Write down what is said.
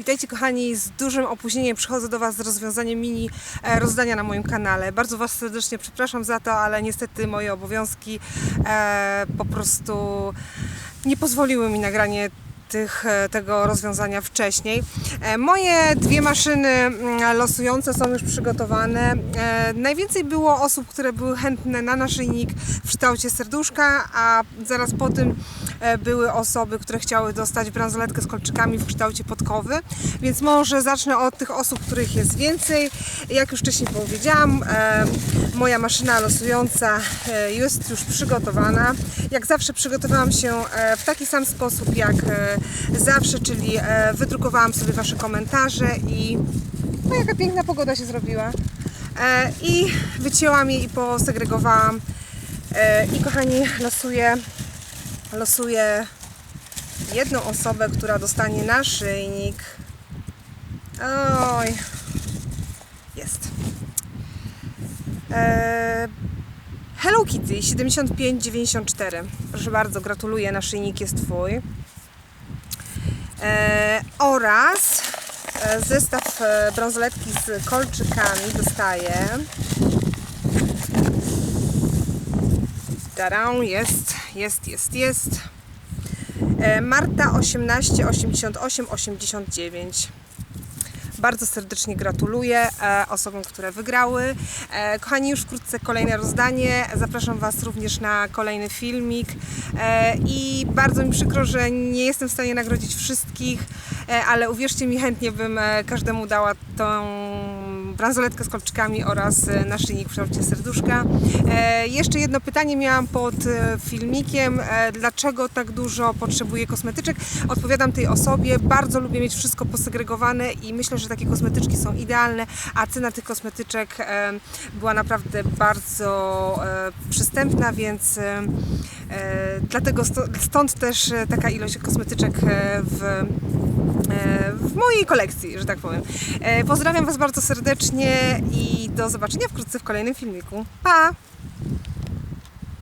Witajcie kochani, z dużym opóźnieniem przychodzę do Was z rozwiązaniem mini e, rozdania na moim kanale. Bardzo Was serdecznie przepraszam za to, ale niestety moje obowiązki e, po prostu nie pozwoliły mi nagranie tych, e, tego rozwiązania wcześniej. E, Moje dwie maszyny mm, losujące są już przygotowane. E, Najwięcej było osób, które były chętne na naszyjnik w kształcie serduszka, a zaraz po tym były osoby, które chciały dostać bransoletkę z kolczykami w kształcie podkowy. Więc może zacznę od tych osób, których jest więcej. Jak już wcześniej powiedziałam, moja maszyna losująca e, jest już przygotowana. Jak zawsze przygotowałam się e, w taki sam sposób jak e, zawsze, czyli wydrukowałam sobie Wasze komentarze i no jaka piękna pogoda się zrobiła. I wycięłam je i posegregowałam. I kochani, losuję, losuję jedną osobę, która dostanie naszyjnik. Oj, jest. E, Hello Kitty 7594. Proszę bardzo, gratuluję, naszyjnik jest Twój. E, oraz e, zestaw e, bransoletki z kolczykami dostaję. Tarą, jest, jest, jest, jest. E, Marta 18 88 89. Bardzo serdecznie gratuluję e, osobom, które wygrały. E, kochani, już wkrótce kolejne rozdanie. Zapraszam Was również na kolejny filmik. E, I bardzo mi przykro, że nie jestem w stanie nagrodzić wszystkich, ale uwierzcie mi, chętnie bym każdemu dała tą bransoletkę z kolczykami oraz e, naszyjnik w kształcie serduszka. E, jeszcze jedno pytanie miałam pod e, filmikiem. Dlaczego tak dużo potrzebuję kosmetyczek? Odpowiadam tej osobie. Bardzo lubię mieć wszystko posegregowane i myślę, że takie kosmetyczki są idealne, a cena tych kosmetyczek była naprawdę bardzo przystępna, więc dlatego stąd też taka ilość kosmetyczek w w mojej kolekcji, że tak powiem. E, Pozdrawiam Was bardzo serdecznie i do zobaczenia wkrótce w kolejnym filmiku. Pa!